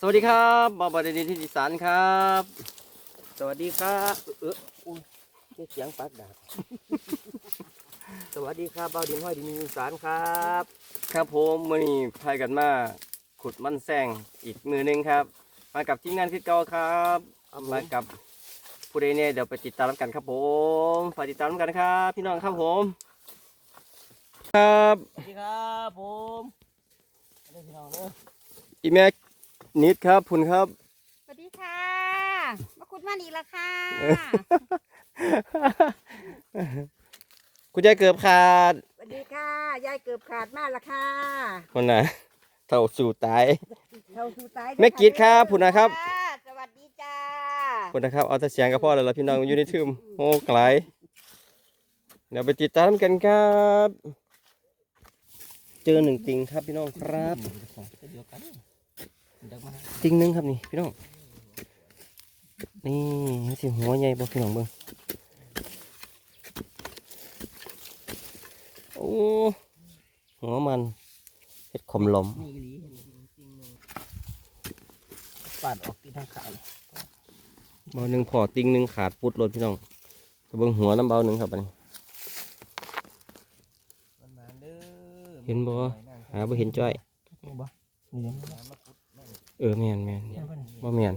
สวัสดีครับบอบอดดินที่ดิสานครับ สวัสดีครับเอออุ้ยนี่เสียงปักดาบสวัสดีครับเบาดินห้อยดินอีสานครับ ครับผมมื่อนี้พายกันมาขุดมันแซงอีกมือหนึงครับ มากับทีมงานคือเก่าครับมากับผู้ใดเนี่ยเดี๋ยวไปติดตามกันครับผมฝากติดตามกันครับ พี่น้องครับผม ครับสวัสดีครับผมเด้อพี่น้องเด้ออีแม่ นิดครับคุณครับ สวัสดีค่ะมาคุดมันอีกแล้วค่ะ คุณยายเกือบขาดสวัสดีค่ะ ยายเกือบขาดมากละค่ะคนน่ะเท่าสู่ตายเราสู่ตายแม่กิ๊ดครับพุ่นนะครับ สวัสดีจ้าคนนะครับเอาแต่เสียงกับพ่อแล้วล่ะพี่น้องอยู่ในทึมโอ้ไกลเดี๋ยวไปติดตามกันครับ เจอหนึ่งติงครับพี่น้องครับ ติงหนึ่งครับนี่พี่น้องนี่สิหัวใหญ่บ่พี่น้องเบิ่งโอ้หัวมันเห็ดขมลมนี่อีหลีเห็นจริงๆเลยปาดออกที่ทางขายเบาหนึ่งพอติงหนึ่งขาดปุดรถพี่น้องไปเบิ่งหัวน้ำเบาหนึ่งครับอันนี้มันมาเด้อเห็นบ่หาบ่เห็นจ้อย ออแม่นแม่นเห็นบ่นี่บ่แม่น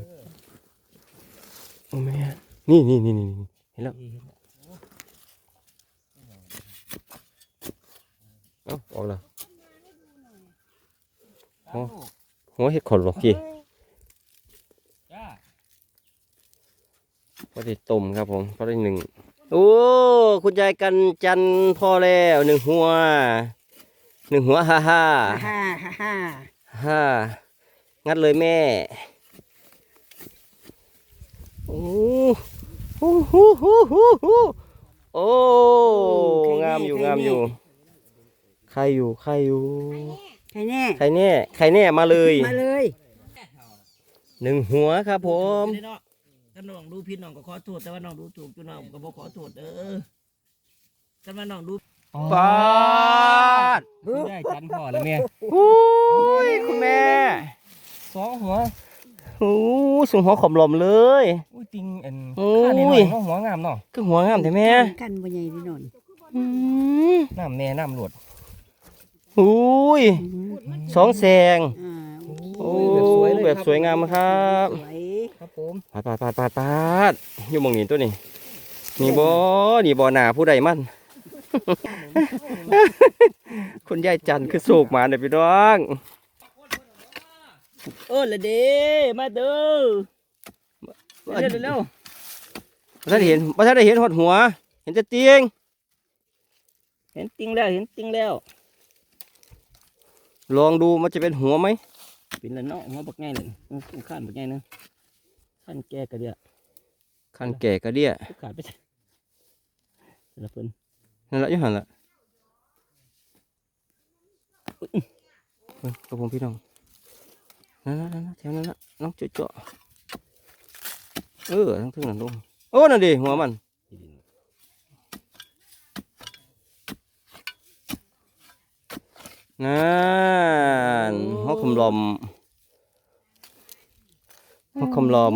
โอ้แม่นนี่นี่นี่นี่เห็นแล้วเห็นแล้วเอ้าออกแล้วโอ้โอ้หัวเห็ดขนหรอกพี่จ้าพอได้ต้มครับผมพอได้หนึ่งโอ้คุณยายกันจันทร์พอแล้วหนึ่งหัวหนึ่งหัวฮ่าฮ่าฮ่าฮ่าฮ่าฮ่า งัดเลยแม่ โอ้โหโหโหโหโหโอ้ งามอยู่งามอยู่ ใครอยู่ใครอยู่ ใครแน่ใครแน่ใครแน่มาเลย มาเลยหนึ่งหัวครับผมไม่ได้เนาะถ้าน้องดูผิดน้องก็ขอโทษแต่ว่าน้องดูถูกจุน้องก็บ่ขอโทษเด้อถ้าว่าน้องดูปาดได้จันพ่อแล้วแม่โอ้ยคุณแม่ สองหัวโอ้สูงหัวขมลมเลยอุ้ยติงอันโอ้ยข้านี่หน่อยเนาะหัวงามเนาะคือหัวงามแต่แม่กันบ่ใหญ่ดินนอืมน้ำแม่น้ำหลวดโอ้ยสองแสงอ่าโอ้แบบสวยงามครับสวยครับผมปาดปาดปาดปาดปาดอยู่หมองนี้ตัวนี้นี่บ่นี่บ่หนาผู้ใดมั่นคุณยายจันทร์คือโศกหมาเนี่ยพี่น้อง เออละเด้มาเด้อเร็วเร็วบ่ท่านเห็นบ่ท่านได้เห็นหดหัว เห็นแต่เตียงเห็นติงแล้วเห็นติงแล้ว ลองดูมันจะเป็นหัวไหมเป็นละเนาะหัวบักง่ายเลยข้านบักง่ายนะข้านแก่กระเดียคันแก่กระเดี้ยขาดไปละเพิ่นนั่นละอยูหันละเฮ้ยกระผมพี่น้องนั่นละนั่นละแถวนั้นละน้อง เจาะเจาะเออทั้งทึ่งนั่นลงโอ้นั่นดิหัวมัน นั่นหัวคำลอมหัวคำลอม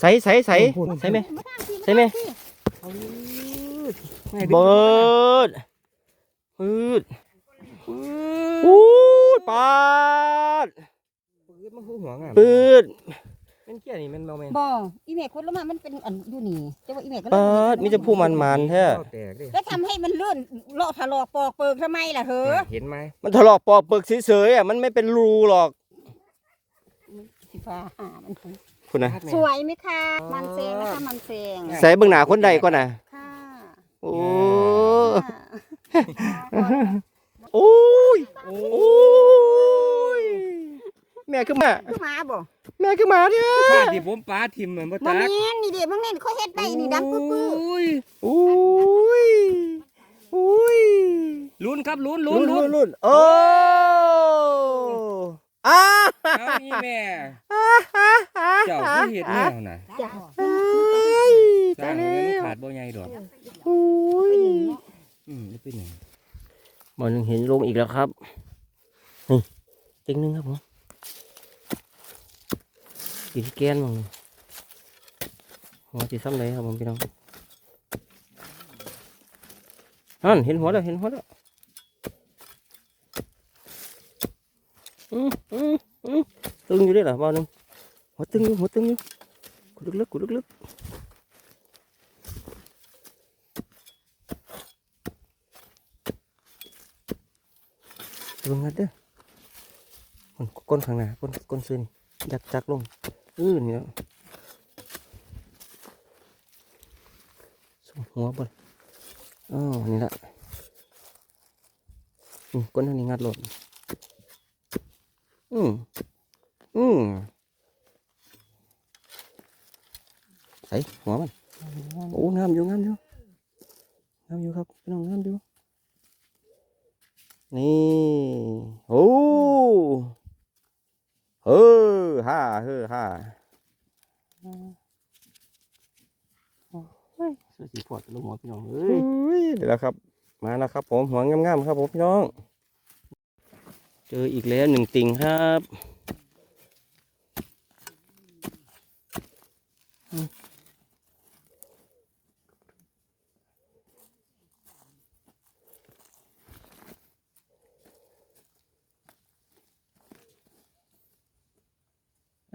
ใส่ใส่ใส่ใส่ไหมใส่ไหมเบิดปืดปูด ปาดปืดมันหัวงามปืดเป็นเกี้ยนี่มันเมาแมนบ่อีเมฆคนละมามันเป็นอันอยู่นี่แต่ว่าอีเมฆก็ปาดมีจะพูมันมันๆแท้แตกดิแล้วทำให้มันเลื่อนเลาะถลอกปอกเปิกทำไมล่ะเหรอเห็นไหมมันถลอกปอกเปลือกเฉยๆอะมันไม่เป็นรูหรอกสิฟ้าหามันคุณนะสวยไหมคะมันเซงนะคะมันเซงใส่เบื้องหน้าคนใดก่อนนะค่ะโอ้ค่ะ โอ้ยโอ้ยแม่ขึ้นมาคือหมาบ่แม่ขึ้นมาเด้อข้าที่ผมป้าทิมเหมือนพ่อบ่ตาแม่นนี่เด็กมึงเล่นเขาเฮ็ดได้นี่ดังปึ๊บปึ๊บอุ้ยโอ้ยโอ้ยลุ้นครับลุ้นลุ้ลุ้นนลุ้ลุ้นนลุ้นโอ้อ้าเอานี่แม่เจ้าผู้เห็ดแนวน่ะจ้าเอ้ยสร้าตางยมันแล้วขาดบ่ใหญ่ดอกโอ้ยอืมนี่เป็นหยัง บอลหนึ่งเห็นลงอีกแล้วครับนี่ติงหนึงครับผมกินแกนมั้งหัวสีซ้ำเลยครับผมพี่น้องนั่นเห็นหัวแล้วเห็นหัวแล้วอืมอืมอืมตึงอยู่ด้วยเหรอบ้านึงหัวตึงอยู่หัวตึงอยู่กูลึกๆกูลึกๆ เบิ่งกันเด้อคนก้นข้างหน้าก้นก้นซื้อนี่ยักจักลงอื้อนี่แล้วสมหัวบนอ๋อนี่ละอืมก้นทางนี้งัดหลดอืมอืมใส่หัวมันโอ้งามอยู่งามอยู่งามอยู่ครับพี่น้องงามอยู่ นี่โอ้เฮ้อฮ่าเฮ้อฮ่าเฮ้ยเสื้อสีพอดลงหัวพี่น้องเฮ้ยเดี๋ยวแล้วครับ มาแล้วครับผมหัวงามๆครับผมพี่น้อง เจออีกแล้วหนึ่งติ่งครับ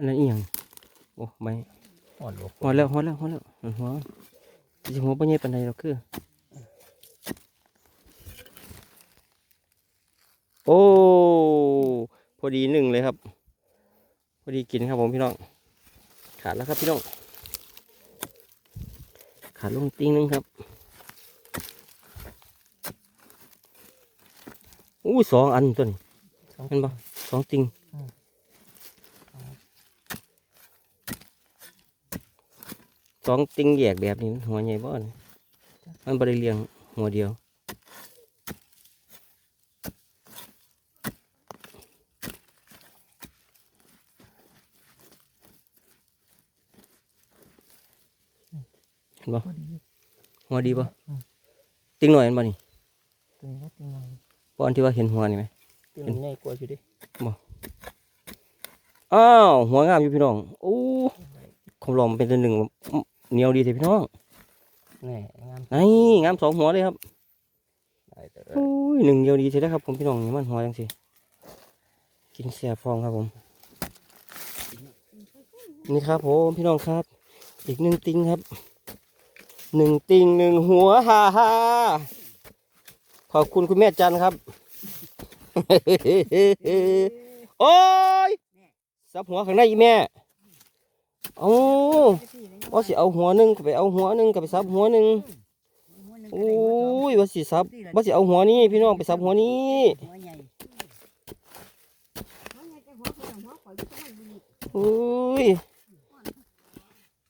อันนั้นอีหยังโอ้ไม่อ่อนลงหัวแล้วหัวแล้วหัวแล้วหัวจะหัวปัญญาปันใดเราคือ โอ้พอดีหนึ่งเลยครับ พอดีกินครับผมพี่น้อง ขาดแล้วครับพี่น้อง ขาดลงติ้งหนึงครับอู้สองอันตัวนี้เห็นปะสองติง สองติงแยกแบบนี้มันหัวใหญ่บ่เนี่ยมันบริเลียงหัวเดียว เห็นบ่หัวดีป่ะติงหน่อยเห็นบ่นี่ตัวนี้ก็ตัวน้อยป้อนที่ว่าเห็นหัวนี่ไหมตัวนี้ใหญ่กว่าอยู่ดิอ้าวหัวงามอยู่พี่น้องโอ้คมลอมเป็นตัวหนึ่ง เหนียวดีเถอะพี่น้องแน่งามนี่งามสองหัวเลยครับได้แต่โอ้ยหนึ่งเดียวดีเถอะนะครับผมพี่น้องนี่มันหัวจังสิกินเสียฟองครับผม นี่ครับผมพี่น้องครับ อีกหนึ่งติงครับหนึ่งติงหนึ่งหัวฮ่าฮ่าขอบคุณคุณแม่จันครับโอ้ยซับหัวข้างในอีแม่ โอ้ว่าสิเอาหัวหนึ่งก็ไปเอาหัวหนึ่งก็ไปซับหัวหนึ่งโอ้ยว่าสิซับว่าสิเอาหัวนี้พี่น้องไปซับหัวนี้หัวใหญ่โอ้ย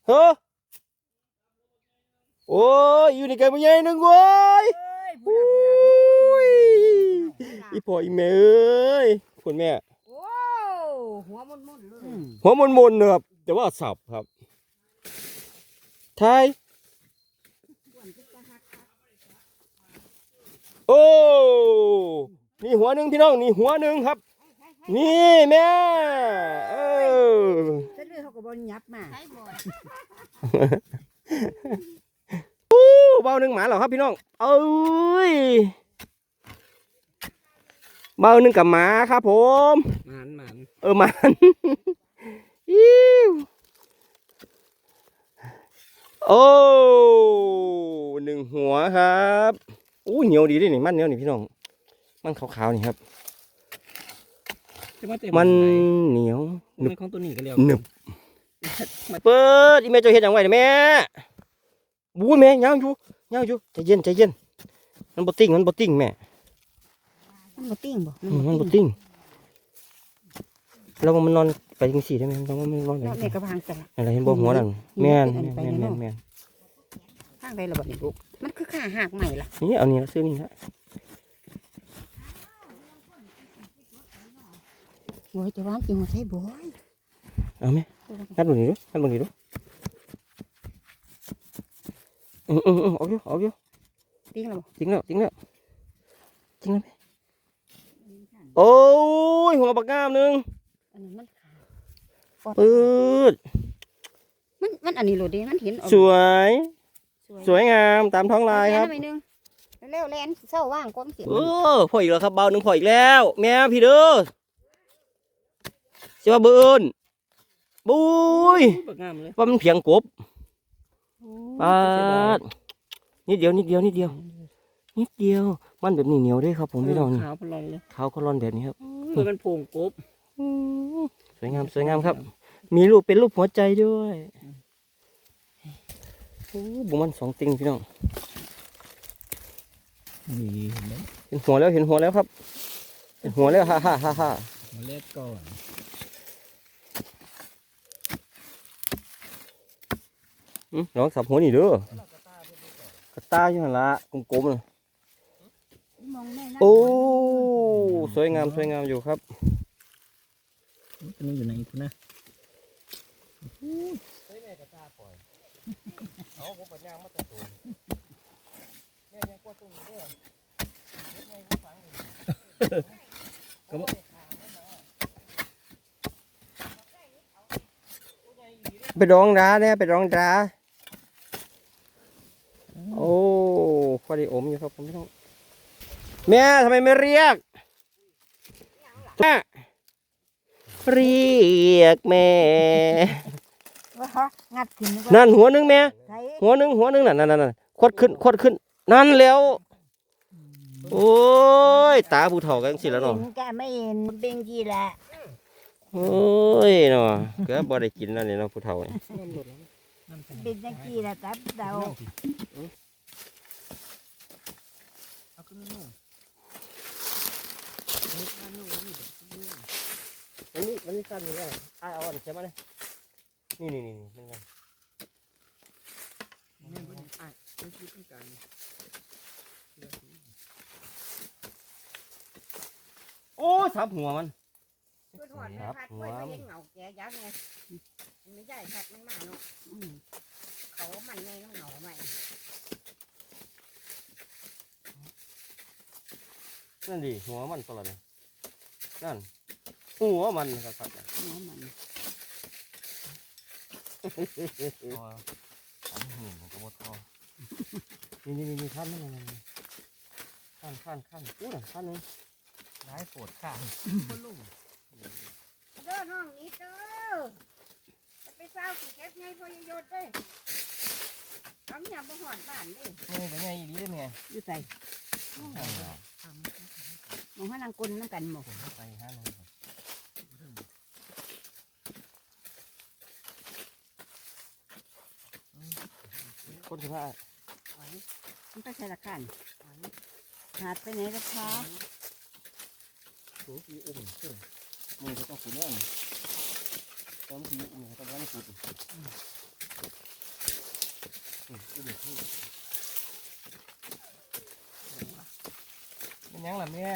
เฮ้อโอ้ยอยู่ในไก่มันใหญ่หนึ่งเว้ยโอ้ยอีพ่ออีแม่เอ้ยคุณแม่โอ้หัวมุนๆเลยหัวมนมนๆนะครับ แต่ว่าสับครับไทยโอ้นี่หัวหนึ่งพี่น้องนี่หัวหนึ่งครับ นี่แม่เออเส้นเลือดเขาก็บอลยับมาอู้เบาหนึ่งหมาเหรอครับพี่น้องเอ้ยเบาหนึ่งกับหมาครับผมหมันหมันเออมันอิ้ว โอ้หนึ่งหัวครับอู้เหนียวดีด้วยนี่มันเหนียวนี่พี่น้อง มันขาวๆนี่ครับแต่ว่าแต่มันไหเหนียวหนึบมันของตัวนี้ก็เรียกหนึบเปิดอีแม่เจะเห็นอย่างไรแม่บู๊แม่ยาวอยู่ยาวอยู่ใจเย็นใจเย็นมันบดติ้งมันบดติ้งแม่มันบ่ติ้งบ่อืมมันบดติ้งแล้วมันนอน ไปจังสี่ได้ไหมแล้วมันนอนไปแล้วจังแม่สี่ก็พางแต่ละอะไรเห็นบ่หัวนั่นแม่นเป็นอัแม่นนไปแม่นเนาะแม่นพางได้ระบาดนี่ลูกมันคือขาหักใหม่ล่ะนี่เอานี่ละซื้อนี่ละโอ้ยจะวางกินหัวใช้บ่อยเอาไหมงัดบนนี้ดูงัดบนนี้ดูอืมอืมอืมเอาอยู่เอาอยู่ติ้งแล้วบ่จริงแล้วจริงแล้วจริงแล้วไหมโอ้ยหัวบักงามหนึงอันนี้มันขาว ปืดมันมันอันนี้โหลดเด้มันเห็นเอาสวย สวยงามตามท้องลายครับแม่นหน่อยหนึงเร็วๆแลนเศร้าว่างก้มเสียงเออพออีกแล้วครับเบาหนึ่งพออีกแล้ว แม่พี่เด้อสิว่าเบิร์นบุยบักงามเลยว่ามันเพียงกบปาดนิดเดียวนิดเดียวนิดเดียว นิดเดียว มันแบบนี้เหนียวด้วยครับ ผมพี่น้องนี่ขาวพลอนเลยขาวก็ร้อนแบบนี้ครับเพื่อมันโผงกบส วยงามสวยงามครับ มีรูปเป็นรูปหัวใจด้วยโอ้บุมันสองติงพี่น้องนี่เห็นไหมเห็นหัวแล้วเห็นหัวแล้วครับ เห็นหัวแล้วฮ่าฮ่าฮ่าฮ่ามาเล็ดก่อนอืมลองสับหัวนี่เด้อกระตายอยู่หั่นละกลมๆน่ะมองแม่นะโอ้ สวยงามสวยงามอยู่ครับ มันอยู่ไหนกูนะเฮ้ยแม่ก็ะตาปล่อยเอาผมปัญญามาติดตัวแม่ยังกลัวตรงนี้เด้วยก็บไปร้องร้าเนี่ยไปร้องร้าโอ้พอดีอมอยู่ครับผมไม่ต้องแม่ทำไมไม่เรียกแม่ เรียกแม่ ว่าฮะงัดขึ้นนึกว่านั่นหัวหนึงแม่ใส่หัวหนึงหัวหนึงนั่นนั่นนั่นคดขึ้นคดขึ้น นั่นแล้ว โอ้ย ตาผู้เฒ่ากันสิแล้วเนาะเห็นแกไม่เห็นเป็นกี่แหละโอ้ยเนาะก็บ่ได้กินแล้วนี่เนาะผู้เฒ่านี่เป็นจังกี่แหละครับเดาอันนี้ มันนี่สั้นอยู่แล้วอ้ายเอาอันใช่ไหมเนี่ยนี่นี่นี่นี่มันกันโอ้ยทับหัวมันคือถอดไม่พัดไว้ไม่เห็นเหงาแกยักษ์ไงมันไม่ใช่พัดมันมาเนาะอืมเขามันไงเหงาไหมนั่นดิหัวมันตัวละเนี่ยนั่น หัวมันครับครับหัวมันนี่นี่นี่นี่ขั้นนี่นี่นี่ขั้นขั้นขั้นอู้น่ะขั้นหนึงร้ายปวดข้างเด้อน้องนี้เด้อจะไปเศร้าสิเก็บไงพอยศเด้อเอาเนี่ยบ่หอดบ้านเด้อนี่เป็นไงอีดีได้ไงอยู่ใส่มองให้นางกุนน้ำกันหมดไปห้าหนึ่ง คนสิบห้ามันไปใส่ละกันหาดไปไหนละคะสูงปีอุ้มขึ้นมือก็ต้องขุดแน่นต้องปีอุ้มก็ต้องขุดอืมอุ้มขึ้นเป็นยังล่ะแม่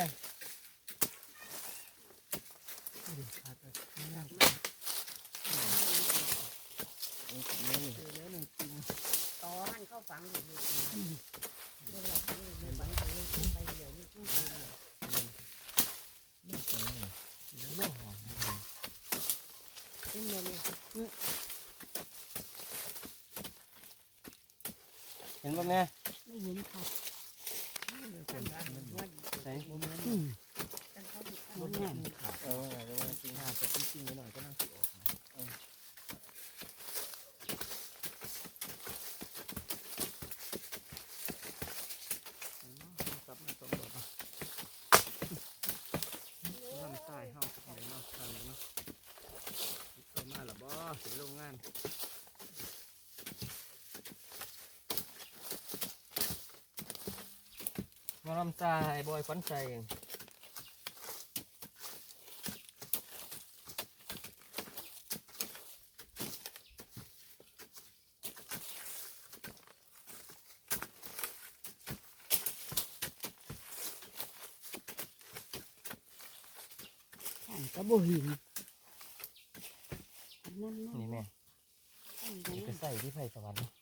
ต่อมันเข้าฝังอยู่ เลยเป็นเงินเลยเห็นป่ะแม่ไม่เห็นค่ะใส่อืมมันงาม เออเดี๋ยวมากินข้าวจะปิ้งปิ้งหน่อยก็น่าสิออกนะน้ำใต้ห้องไหนเนาะทางเนาะเข้ามาหรอบ่เป็นโรงงาน มาลำใจบอยฟันใจเองฉันก็บ่เห็นนั่นนี่แม่นั่นไปใส่ที่ไผ่สวรรค์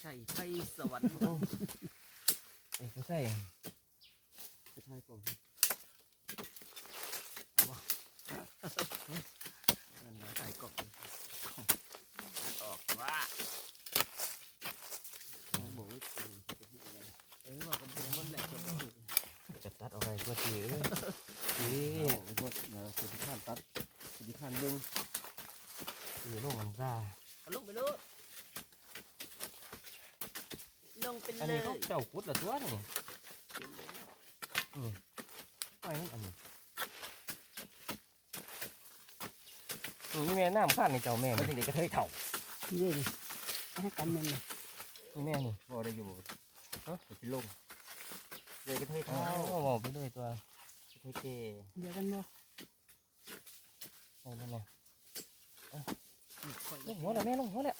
เอกชัยไทยสวรรค์ เอ้ยไม่ใช่ไม่ใช่ก่อนนั่นนะใส่กล่องออกว่าเออว่าผมเป็นคนแหลกคนอื่น จะตัดออกไปตัวทีเอ้ยนี่พวกเดี๋ยวสุดขั้นตัดสุดขั้นเบิ้งนี่โลกมันซ่า เอาลงไปลูกลง ไปอันเลนี้ยเขาเจ้ากุดละตัวนี่อืมไปนั่นอันนี้อืมนี่แม่น้ำข้างนี่เจ้าแม่ไม่ถึงเด็กกระเทยเถ่าเย็นให้กันมันเลยนี่แม่นี่บ่ได้อยู่เฮ้ยไปลงเด็กกระเทยเถ่าบอกไปเลยตัวกระเทยเกเดี๋ยวกันบ่ไปนั่นแหละลงหัวแล้วแม่ลงหัวแล้ว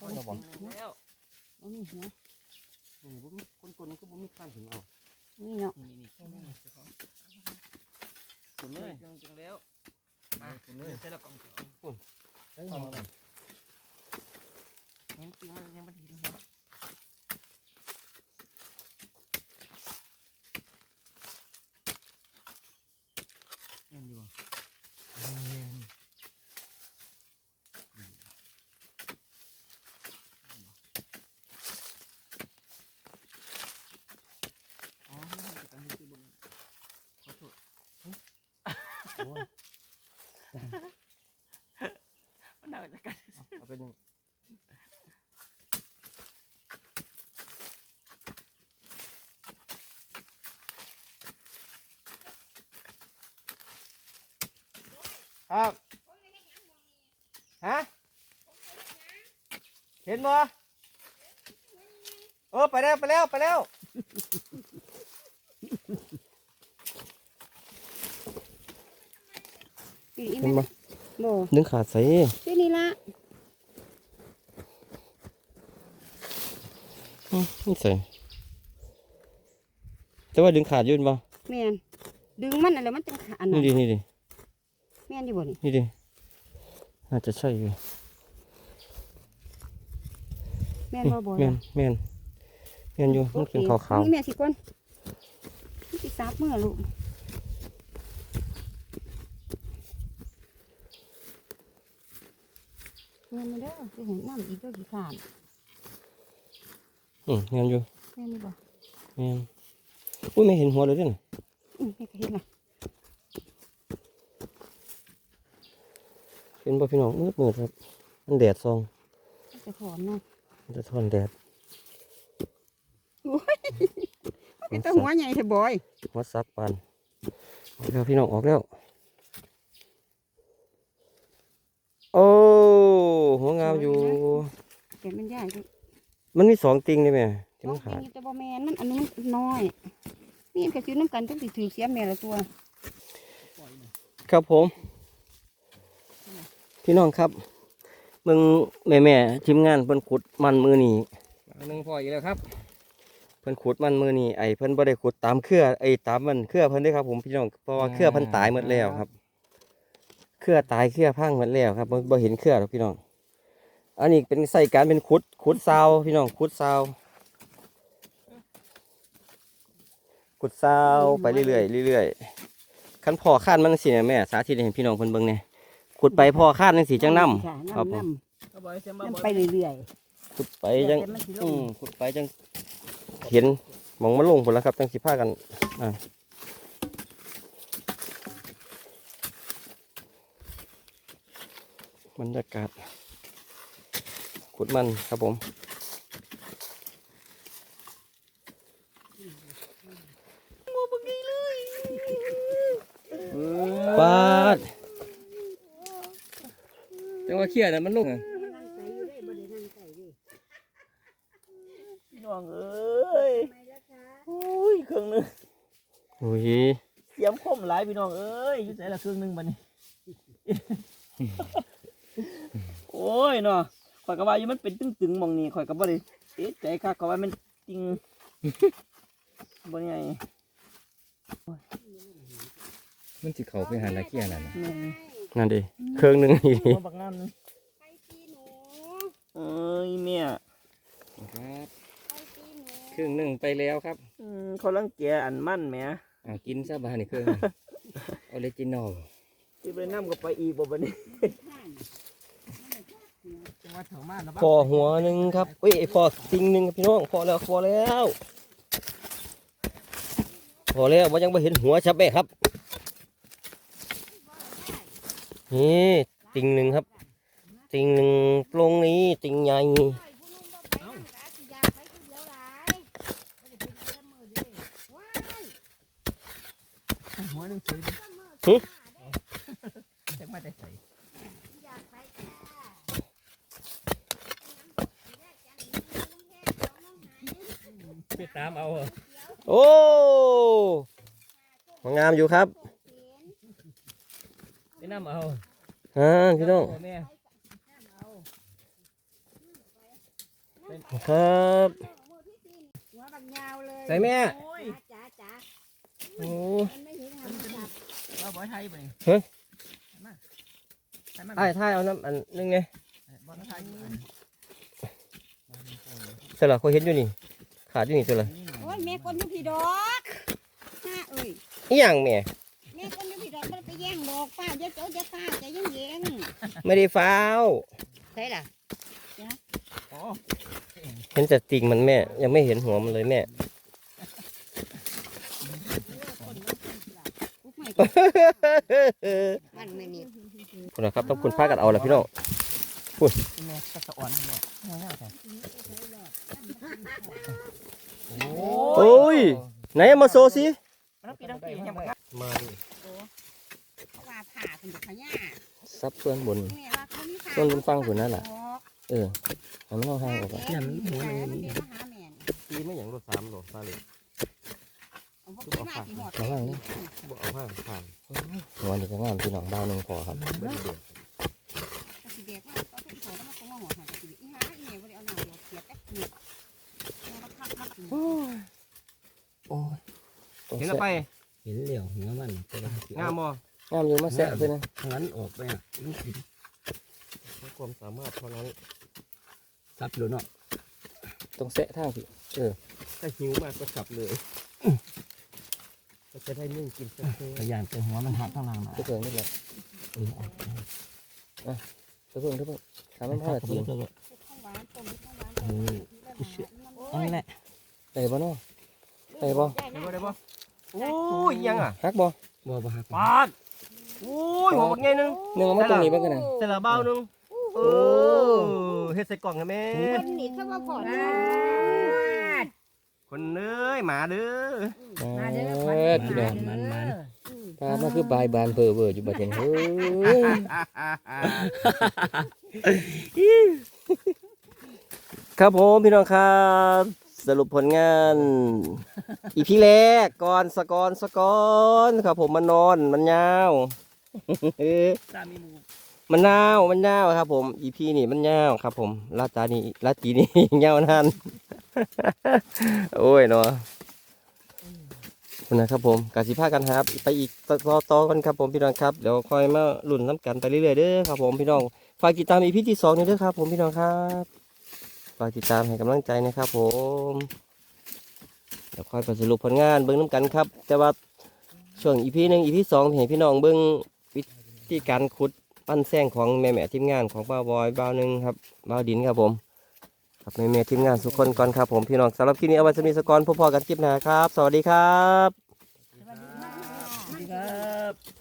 ลงหัวบอกแล้ว เอานี่นะนี่บุ้มีคนคนก็บุ้มีข้านถึงเอานี่เนาะนี่นี่นี่เจ้าของคุณเลเลยยจังจังแล้วมาคุณเลเดี๋ยยวใส่ละกล่องสองเฮ้ยเอามาเห็นจริงมันยังไม่ดีนะเอ็นดีบ่ อ๋อจะกันที่บุญขอโทษ โอ้ย มันน่าจะกันเอาไปหนึ่งครับฮะเห็นบ่เออไปแล้วไปแล้วไปแล้วปีนี้เห็นบ่โบ่ดึงขาดใส่ ปี นี้ละนี่ใส่แต่ว่าดึงขาดอยืนบ่แม่นดึงมันอะไรมันจังขาอันนี่นั้นดินี่ดิแม่นอยู่บ่นี่นี่ดิน่าจะใช่อยู่แม่นบ่บ่แม่นแม่นแม่นอยู่มันเป็นขาวนี่แม่สิก่อนนี่สิซับมือลูกแม่นมาเด้อจะเห็นน้ำอีกก็กี่ขานๆ อืมแม่นอยู่แม่นอยู่บ่แม่นอุ้ยไม่เห็นหัวเลยเด้วยอืมแม่ก็เห็นน่ะเป็นบ่พี่น้องมืดมืดครับ มันแดดซองจะถอนเนาะมันจะทอนแดดเป็นตัวหัวใหญ่เถอะบอยหัวซักปานออกแล้วพี่น้องออกแล้วโอ้หัวงามอยู่แกนมันใหญ่ลูก มันมีสองติ่งนี่แม่ที่น้อมังนเป็ขาดนแต่บ่แม่นมันอันนี้มันน้อยนี่มันก็ซื้อน้ำกันต้องสิถือเสียแม่ละตัวปล่อยหน่อยครับผม พี่น้องครับมึงแม่แม่ๆทีมงานเพิ่นขุดมันมือนี่หนึ่งพออีกแล้วครับเพิ่นขุดมันมือนี่ไอ้เพิ่นบ่ได้ขุดตามเครือไอ้ตามมันเครือเพิ่นได้อครับ ผมพี่น้องเพราะว่าเครือเพิ่นตายหมดแล้วครับ เครือตายเครือพังหมดแล้วครับบ่บ่เห็นเครือหรอกพี่น้อง อันนี้เป็นใส่การเป็นขุดขุดซาวพี่น้องขุดซาวขุดซาวไปเรื่อยๆเรื่อยๆคันพอข้านมันสิเนี่ยแม่สาธิตให้เห็นพี่น้องเพิ่นเบิ่งแหน่ขุดไปพอข้านจังสีจังน้ำค่ะครับผมน้ำก็บอกให้เสียมาน้ำบ่น้ำไปเรื่อยขุดไปๆจังแต่มันสิลอืงมขุดไปจังเห็นหมองมันลงหมดแล้วครับจังสิพากันอ่าบรรยากาศ ขุดมันครับผมปาดจังว่าเครียดนะมันลงอะพี่น้องเอ้ยอุ้ยเครื่องหนึงโอ้ยเสียมคมหลายพี่น้องเอ้ยอยู่ไหนละเครื่องหนึงบัดนี้ โอ้ยเนาะ ข่อยก็ว่าอยู่มันเป็นตึงๆหมองนี้ข่อยก็บ่ได้เอ๊ะใจคักก็ว่ามันจริงบ่ไงมันสิเขาไปหานาเกียนั่นน่ะแม่นนั่นดิเครื่องหนึงนี่บ่บักงามนึงไปตีหนูโเอ้ยแม่ครับครึ่งหนึ่งไปแล้วครับอืมเขาลังแกอันมั่นแหมอ่ากินซะบ้านี่ครึ่งออริจินอลที่ไปน้ำก็ไปอีกบ่บัดนี้ พอหัวหนึ่งครับเอ้ยพอติงหนึ่งครับพี่น้องพอแล้วพอแล้วพอแล้วว่ายังไม่เห็นหัวชับแม่ครับนี่ติงหนึ่งครับ ติงหนึ่งปลงนี้ติงใหญ่หัวหนึงเฉยจังมาได้ใส่ ไป ตามเอาโอ้งามอยู่ครับไปน้ำเอาอ่าพี่น้องแม่ครับหัวบักยาวเลยใส่แม่จ๋าจ๋าโอ้มันไม่เห็นทำจับว่าบ่ไทยไปเฮ้ยมาไอ้ท่ายเอาน้ำอันนึงไงบ่ไทยเสร็จแล้วเขาเห็นอยู่นี่ ขาดอยู่นี่ตัวละโอ้ยแม่คนอยุพีดอกห้าเอ้ยอีหยังแม่ แม่คนอยุพีดอกมันไปแย่งดอกป้าเดี๋ยวเจ้าจะตายใจเย็นเย็นไม่ได้ฟ้าว ใช่ล่ะอ๋อเห็นแต่ติ่งมันแม่ ยังไม่เห็นหัวมันเลยแม่ปุ๊บไม่มันไม่มีคุณนะครับต้องคุณพากันเอาละพี่น้องแม่ก็สะอ่อนแม่ง่ายๆแต่ โอ้ย ไหนเอามาโซสิมันต้องปีต้องปียังบ่มาว่าผ่าเป็นดอกพญาซับเพื่อนบนแม่ว่าเขามีผ่าส่วนบนฟังหุ่นนั่นล่ะเออเอามันเอาห่างออกไปเนี่ยมันหัวมันมีหาแม่นตีไม่อย่างรถสามหรอกซาเลยเอาพวกที่มาที่หมดระวังนี่บ่เอาห่างผ่านหัวนี่ก็งามพี่น้องบ้าวหนึงพอครับ ก็ทับทับโอ้ยต้องเห็นแซะแล้วไปเห็นเหลี่ยวหัวมันแต่ว่งามบ่งามอยู่มาแซะเพื่อนนะทางนั้นออกไปอะมันสิความสามารถเท่านั้นซับเลยเนาะต้องแซะทางพี่เออถ้าหิวมากก็ขับเลยก็จะได้นึ่งกินเพื่อนพยายามแต่หัวมันหักข้างล่างหน่อยเพื่อนนี่แหละเออเอาเพื่อนเพื่อนสามพันห้าทีข้าวหวานต้มข้าวหวานเอานี่แหละ ได้บ่เนาะได้บ่ได้บ่ได้บ่โอ้ยอิหยังอะฮักบ่บ่บ่หักปาดโอ้ยหัวบักใหญ่หนึง หนึ่งเอามาตรงนี้บ้างกันนะเสร็จแล้วเบาหนึงเออเฮ็ดใส่กล่องนะแม่คนนี้เขาว่าพอดคนเอ้ยหมาเด้อมาเด้อเออพี่น้องมันมันปลามาคือบายบานเพอเวอร์อยู่บัดนี้เฮ้ยครับผมพี่น้องครับ สรุปผลงาน อีพีแรกก่อนสกอนสกอนครับผมมันนอนมันยาวเอ้ยตามีมูมันยาวมันยาวครับ ผม อีพีนี่มันยาวครับ ผมลาตานี่ลาตีนี่ยาวนานโอ้ยเนาะนะครับผมกาสิพากันครับ ไปอีกต่อต่อกันครับผมพี่น้องครับเดี๋ยวคอยมาหลุ่นน้ำกันไปเรื่อยๆเด้อครับ ผมพี่น้องฝากติดตามอีพีที่สองนี่เด้อครับ ผมพี่น้องครับ ฝากติดตามให้กำลังใจนะครับผมเดี๋ยวคอยไปสรุปผลงานเบิ้งน้ำกันครับ แต่ว่าช่วงอีพีหนึ่งอีพีสองให้พี่น้องเบิ้งวิธีการขุดปั้นแซงของแม่แม่ทีมงานของบ้าวบอยบ้าวหนึ่งครับบ้าวดินครับผมครับแม่เมทีมงานสุกคนก่อนครับผมพี่น้องสำหรับคลิปนี้เอาไว้สมีสกอนพบพอกันคลิปหน้าครับ สวัสดีครับ สวัสดีครับ